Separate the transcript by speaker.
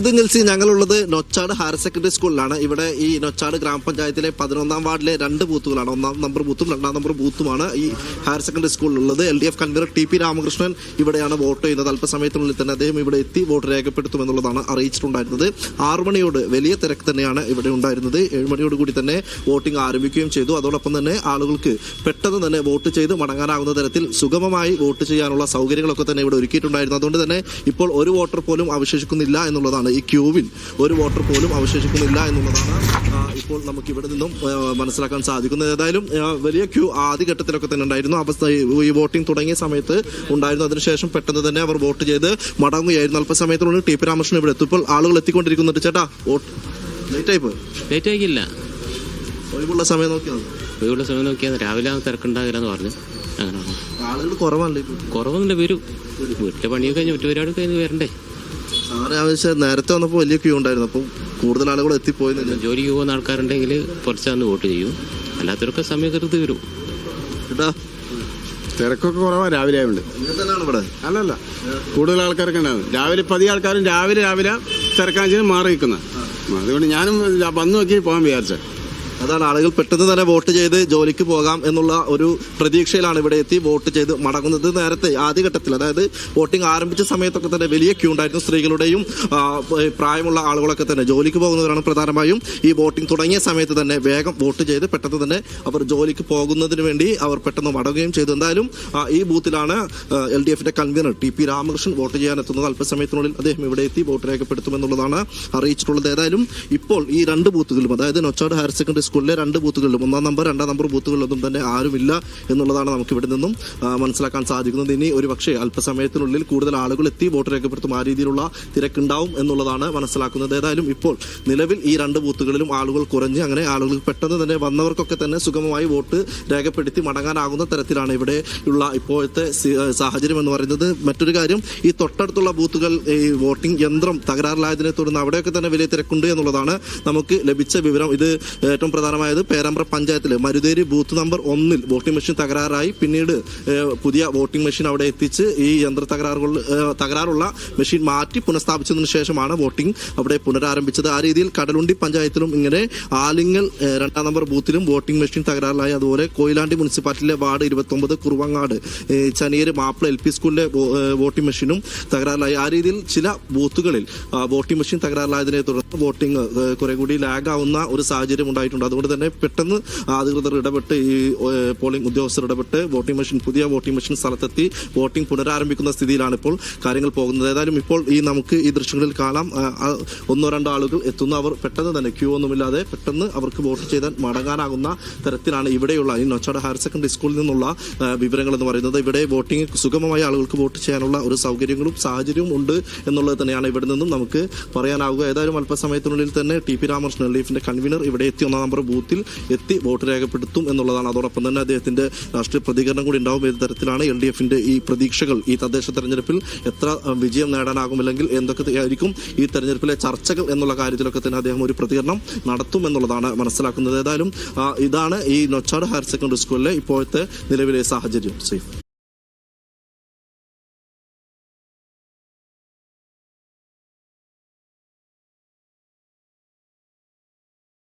Speaker 1: ഇത് നിൽസി ഞങ്ങളുള്ളത് നൊച്ചാട് ഹയർ സെക്കൻഡറി സ്കൂളിലാണ്. ഇവിടെ ഈ നൊച്ചാട് ഗ്രാമപഞ്ചായത്തിലെ പതിനൊന്നാം വാർഡിലെ രണ്ട് ബൂത്തുകളാണ്. ഒന്നാം നമ്പർ ബൂത്തും രണ്ടാം നമ്പർ ബൂത്തുമാണ് ഈ higher secondary സ്കൂളിലുള്ളത്. L D F convener T P Ramakrishnan ഇവിടെയാണ് വോട്ട് ചെയ്യുന്നത്. അല്പസമയത്തിനുള്ളിൽ തന്നെ അദ്ദേഹം ഇവിടെ എത്തി വോട്ട് രേഖപ്പെടുത്തുമെന്നുള്ളതാണ് അറിയിച്ചിട്ടുണ്ടായിരുന്നത്. ആറു മണിയോട് വലിയ തിരക്ക് തന്നെയാണ് ഇവിടെ ഉണ്ടായിരുന്നത്. ഏഴ് മണിയോട് കൂടി തന്നെ വോട്ടിംഗ് ആരംഭിക്കുകയും ചെയ്തു. അതോടൊപ്പം തന്നെ ആളുകൾക്ക് പെട്ടെന്ന് തന്നെ വോട്ട് ചെയ്ത് മടങ്ങാനാവുന്ന തരത്തിൽ സുഗമമായി വോട്ട് ചെയ്യാനുള്ള സൗകര്യങ്ങളൊക്കെ തന്നെ ഇവിടെ ഒരുക്കിയിട്ടുണ്ടായിരുന്നു. അതുകൊണ്ട് തന്നെ ഇപ്പോൾ ഒരു വോട്ടർ പോലും അവശേഷിക്കുന്നില്ല എന്നുള്ളതാണ് ഈ ക്യൂവിൽ ഒരു വോട്ടർ പോലും അവശേഷിക്കുന്നില്ല എന്നുള്ളതാണ് ഇപ്പോൾ നമുക്ക് ഇവിടെ നിന്നും മനസ്സിലാക്കാൻ സാധിക്കുന്നത്. ഏതായാലും വലിയ ക്യൂ ആദ്യഘട്ടത്തിലൊക്കെ തന്നെ ഉണ്ടായിരുന്നു. അവസ്ഥ ഈ വോട്ടിംഗ് തുടങ്ങിയ സമയത്ത് ഉണ്ടായിരുന്നു. അതിനുശേഷം പെട്ടെന്ന് തന്നെ അവർ വോട്ട് ചെയ്ത് മടങ്ങുകയായിരുന്നു. അല്പസമയത്തിനുള്ളിൽ ടി പി രാമകൃഷ്ണൻ ഇവിടെ എത്തും ഇപ്പോൾ ആളുകൾ എത്തിക്കൊണ്ടിരിക്കുന്നുണ്ട് ചേട്ടാ വോട്ട് ലേറ്റ് ആയി പോയി
Speaker 2: ലേറ്റ് ആയിക്കില്ല.
Speaker 1: ഒഴിവുള്ള സമയം നോക്കിയാൽ മതി.
Speaker 2: ഒഴിവുള്ള സമയം നോക്കിയാൽ രാവിലെ തിരക്കുണ്ടാകില്ല എന്ന് പറഞ്ഞു. അങ്ങനെ.
Speaker 1: ആളുകൾ കുറവല്ലേ
Speaker 2: കുറവൊന്നുമില്ല വരും. വീട്ടിലെ പണിയൊക്കെ കഴിഞ്ഞ് മറ്റു പരിപാടി കഴിഞ്ഞ് വരണ്ടേ?
Speaker 1: സാറെ ആവശ്യം നേരത്തെ വന്നപ്പോൾ വലിയ ക്യൂ ഉണ്ടായിരുന്നു. അപ്പം കൂടുതൽ ആളുകൾ എത്തിപ്പോയെന്നില്ല
Speaker 2: ജോലിക്ക് പോകുന്ന ആൾക്കാരുണ്ടെങ്കിൽ കുറച്ചാന്ന് വോട്ട് ചെയ്യും. അല്ലാത്തവരൊക്കെ സമയത്ത് വരും.
Speaker 1: കേട്ടാ
Speaker 3: തിരക്കൊക്കെ കുറവാണ് രാവിലെ ആയതുകൊണ്ട്
Speaker 1: തന്നെയാണ് ഇവിടെ?
Speaker 3: അല്ലല്ല. കൂടുതൽ ആൾക്കാരൊക്കെ ഉണ്ടാവും. രാവിലെ പതി ആൾക്കാരും രാവിലെ രാവിലെ തിരക്കാഴ്ച മാറി നിൽക്കുന്ന അതുകൊണ്ട് ഞാനും വന്നു നോക്കി പോകാൻ വിചാരിച്ച.
Speaker 1: അതാണ് ആളുകൾ പെട്ടെന്ന് തന്നെ വോട്ട് ചെയ്ത് ജോലിക്ക് പോകാം എന്നുള്ള ഒരു പ്രതീക്ഷയിലാണ് ഇവിടെ എത്തി വോട്ട് ചെയ്ത് മടങ്ങുന്നത് നേരത്തെ ആദ്യഘട്ടത്തിൽ. അതായത് വോട്ടിംഗ് ആരംഭിച്ച സമയത്തൊക്കെ തന്നെ വലിയ ക്യൂ ഉണ്ടായിരുന്നു സ്ത്രീകളുടെയും പ്രായമുള്ള ആളുകളൊക്കെ തന്നെ. ജോലിക്ക് പോകുന്നവരാണ് പ്രധാനമായും ഈ വോട്ടിംഗ് തുടങ്ങിയ സമയത്ത് തന്നെ വേഗം വോട്ട് ചെയ്ത് പെട്ടെന്ന് തന്നെ അവർ ജോലിക്ക് പോകുന്നതിന് വേണ്ടി അവർ പെട്ടെന്ന് മടങ്ങുകയും ചെയ്തു. എന്തായാലും ഈ ബൂത്തിലാണ് എൽ ഡി എഫിന്റെ convener T P Ramakrishnan vote ചെയ്യാൻ എത്തുന്നത് അല്പസമയത്തിനുള്ളിൽ അദ്ദേഹം ഇവിടെ എത്തി വോട്ട് രേഖപ്പെടുത്തുമെന്നുള്ളതാണ് അറിയിച്ചിട്ടുള്ളത്. ഏതായാലും ഇപ്പോൾ ഈ രണ്ട് ബൂത്തുകളിലും അതായത് നൊച്ചാട് ഹയർ സെക്കൻഡറി സ്കൂളിലെ രണ്ട് ബൂത്തുകളിലും ഒന്നാം നമ്പർ രണ്ടാം നമ്പർ ബൂത്തുകളിലൊന്നും തന്നെ ആരുമില്ല എന്നുള്ളതാണ് നമുക്ക് ഇവിടെ നിന്നും മനസ്സിലാക്കാൻ സാധിക്കുന്നത്. ഇനി ഒരു പക്ഷേ അല്പസമയത്തിനുള്ളിൽ കൂടുതൽ ആളുകൾ എത്തി വോട്ട് രേഖപ്പെടുത്തും ആ രീതിയിലുള്ള തിരക്കുണ്ടാവും എന്നുള്ളതാണ് മനസ്സിലാക്കുന്നത്. ഏതായാലും ഇപ്പോൾ നിലവിൽ ഈ രണ്ട് ബൂത്തുകളിലും ആളുകൾ കുറഞ്ഞ് അങ്ങനെ ആളുകൾ പെട്ടെന്ന് തന്നെ വന്നവർക്കൊക്കെ തന്നെ സുഗമമായി വോട്ട് രേഖപ്പെടുത്തി മടങ്ങാനാകുന്ന തരത്തിലാണ് ഇവിടെ ഉള്ള ഇപ്പോഴത്തെ സാഹചര്യം എന്ന് പറയുന്നത്. മറ്റൊരു കാര്യം ഈ തൊട്ടടുത്തുള്ള ബൂത്തുകൾ ഈ വോട്ടിംഗ് യന്ത്രം തകരാറിലായതിനെ തുടർന്ന് അവിടെയൊക്കെ തന്നെ വലിയ തിരക്കുണ്ട് എന്നുള്ളതാണ് നമുക്ക് ലഭിച്ച വിവരം. ഇത് ഏറ്റവും പ്രധാനമായത് പേരാമ്പ്ര പഞ്ചായത്തിൽ മരുതേരി ബൂത്ത് നമ്പർ ഒന്നിൽ വോട്ടിംഗ് മെഷീൻ തകരാറായി. പിന്നീട് പുതിയ വോട്ടിംഗ് മെഷീൻ അവിടെ എത്തിച്ച് ഈ യന്ത്ര തകരാറുകൾ തകരാറുള്ള മെഷീൻ മാറ്റി പുനഃസ്ഥാപിച്ചതിന് ശേഷമാണ് വോട്ടിംഗ് അവിടെ പുനരാരംഭിച്ചത്. ആ രീതിയിൽ കടലുണ്ടി പഞ്ചായത്തിലും ഇങ്ങനെ ആലിങ്ങൽ രണ്ടാം നമ്പർ ബൂത്തിലും വോട്ടിംഗ് മെഷീൻ തകരാറിലായി. അതുപോലെ കൊയിലാണ്ടി മുനിസിപ്പാലിറ്റിയിലെ വാർഡ് ഇരുപത്തൊമ്പത് Kuruvangad junior Mappila L P സ്കൂളിലെ വോട്ടിംഗ് മെഷീനും തകരാറിലായി. ആ രീതിയിൽ ചില ബൂത്തുകളിൽ വോട്ടിംഗ് മെഷീൻ തകരാറിലായതിനെ തുടർന്ന് വോട്ടിംഗ് കുറെ കൂടി ലാഗ് ആവുന്ന ഒരു സാഹചര്യം ഉണ്ടായിട്ടുണ്ട്. അതുകൊണ്ട് തന്നെ പെട്ടെന്ന് അധികൃതർ ഇടപെട്ട് ഈ പോളിംഗ് ഉദ്യോഗസ്ഥർ ഇടപെട്ട് വോട്ടിംഗ് മെഷീൻ പുതിയ വോട്ടിംഗ് മെഷീൻ സ്ഥലത്തെത്തി വോട്ടിംഗ് പുനരാരംഭിക്കുന്ന സ്ഥിതിയിലാണ് ഇപ്പോൾ കാര്യങ്ങൾ പോകുന്നത്. ഏതായാലും ഇപ്പോൾ ഈ നമുക്ക് ഈ ദൃശ്യങ്ങളിൽ കാണാം. ഒന്നോ രണ്ടോ ആളുകൾ എത്തുന്ന അവർ പെട്ടെന്ന് തന്നെ ക്യൂ ഒന്നുമില്ലാതെ പെട്ടെന്ന് അവർക്ക് വോട്ട് ചെയ്താൽ മടങ്ങാനാകുന്ന തരത്തിലാണ് ഇവിടെയുള്ള ഈ നൊച്ചാട് ഹയർ സെക്കൻഡറി സ്കൂളിൽ നിന്നുള്ള വിവരങ്ങൾ എന്ന് പറയുന്നത്. ഇവിടെ വോട്ടിംഗ് സുഗമമായി ആളുകൾക്ക് വോട്ട് ചെയ്യാനുള്ള ഒരു സൗകര്യങ്ങളും സാഹചര്യവും ഉണ്ട് എന്നുള്ളത് തന്നെയാണ് ഇവിടെ നിന്നും നമുക്ക് പറയാനാവുക. ഏതായാലും അല്പസമയത്തിനുള്ളിൽ തന്നെ ടി പി രാമകൃഷ്ണൻ ലീഫിന്റെ കൺവീനർ ഇവിടെ എത്തി. ഒന്നാം നമ്പർ ബൂത്തിൽ എത്തി വോട്ട് രേഖപ്പെടുത്തും എന്നുള്ളതാണ്. അതോടൊപ്പം തന്നെ അദ്ദേഹത്തിന്റെ രാഷ്ട്രീയ പ്രതികരണം കൂടി ഉണ്ടാവും ഏത് തരത്തിലാണ് എൽ ഡി എഫിന്റെ ഈ പ്രതീക്ഷകൾ. ഈ തദ്ദേശ തെരഞ്ഞെടുപ്പിൽ എത്ര വിജയം നേടാനാകും അല്ലെങ്കിൽ എന്തൊക്കെ ആയിരിക്കും ഈ തെരഞ്ഞെടുപ്പിലെ ചർച്ചകൾ എന്നുള്ള കാര്യത്തിലൊക്കെ തന്നെ അദ്ദേഹം ഒരു പ്രതികരണം നടത്തും എന്നുള്ളതാണ് മനസ്സിലാക്കുന്നത്. ഏതായാലും ഇതാണ് ഈ നൊച്ചാട് ഹയർ സെക്കൻഡറി സ്കൂളിലെ ഇപ്പോഴത്തെ നിലവിലെ സാഹചര്യം. സേഫ്